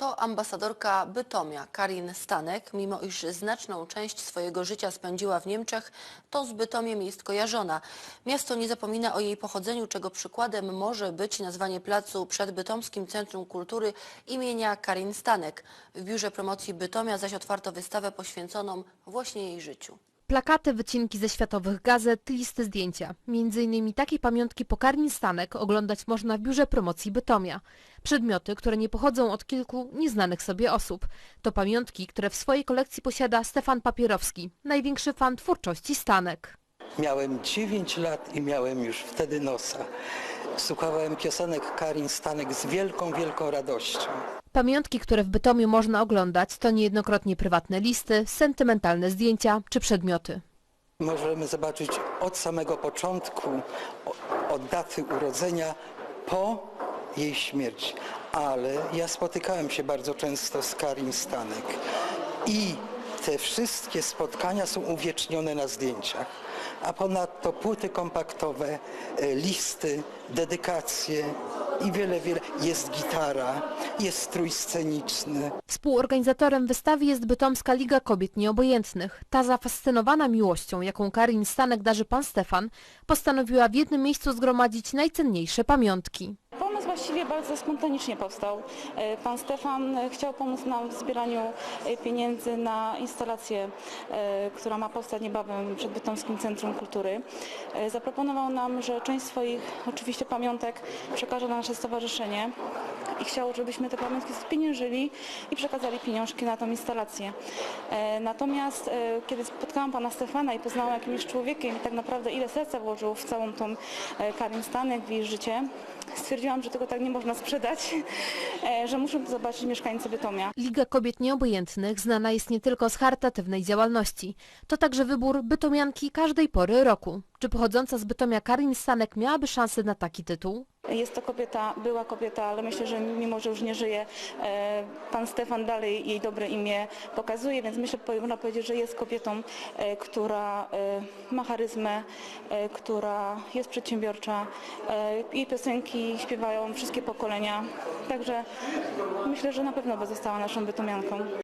To ambasadorka Bytomia, Karin Stanek, mimo iż znaczną część swojego życia spędziła w Niemczech, to z Bytomiem jest kojarzona. Miasto nie zapomina o jej pochodzeniu, czego przykładem może być nazwanie placu przed Bytomskim Centrum Kultury imienia Karin Stanek. W Biurze Promocji Bytomia zaś otwarto wystawę poświęconą właśnie jej życiu. Plakaty, wycinki ze światowych gazet, listy zdjęcia. Między innymi takiej pamiątki pokarni Stanek oglądać można w biurze promocji Bytomia. Przedmioty, które nie pochodzą od kilku nieznanych sobie osób. To pamiątki, które w swojej kolekcji posiada Stefan Papierowski, największy fan twórczości Stanek. Miałem 9 lat i miałem już wtedy nosa. Słuchałem piosenek Karin Stanek z wielką, wielką radością. Pamiątki, które w Bytomiu można oglądać, to niejednokrotnie prywatne listy, sentymentalne zdjęcia czy przedmioty. Możemy zobaczyć od samego początku, od daty urodzenia po jej śmierć. Ale ja spotykałem się bardzo często z Karin Stanek i te wszystkie spotkania są uwiecznione na zdjęciach. A ponadto płyty kompaktowe, e, listy, dedykacje i wiele, wiele. Jest gitara, jest strój sceniczny. Współorganizatorem wystawy jest Bytomska Liga Kobiet Nieobojętnych. Ta zafascynowana miłością, jaką Karin Stanek darzy pan Stefan, postanowiła w jednym miejscu zgromadzić najcenniejsze pamiątki. Właściwie bardzo spontanicznie powstał. E, Pan Stefan e, chciał pomóc nam w zbieraniu e, pieniędzy na instalację, która ma powstać niebawem przed Bytomskim Centrum Kultury. Zaproponował nam, że część swoich oczywiście pamiątek przekaże na nasze stowarzyszenie i chciał, żebyśmy te pamiątki spieniężyli i przekazali pieniążki na tą instalację. E, Natomiast e, kiedy spotkałam pana Stefana i poznałam jakim jest człowiekiem i tak naprawdę ile serca włożył w całą tą e, Karin Stanek, w jej życie, stwierdziłam, że tego tak nie można sprzedać, że muszą to zobaczyć mieszkańcy Bytomia. Liga Kobiet Nieobojętnych znana jest nie tylko z charytatywnej działalności. To także wybór bytomianki każdej pory roku. Czy pochodząca z Bytomia Karin Stanek miałaby szansę na taki tytuł? Jest to kobieta, była kobieta, ale myślę, że mimo, że już nie żyje, e, pan Stefan dalej jej dobre imię pokazuje, więc myślę, że można powiedzieć, że jest kobietą, e, która e, ma charyzmę, która jest przedsiębiorcza. Jej piosenki śpiewają wszystkie pokolenia, także myślę, że na pewno by została naszą bytomianką.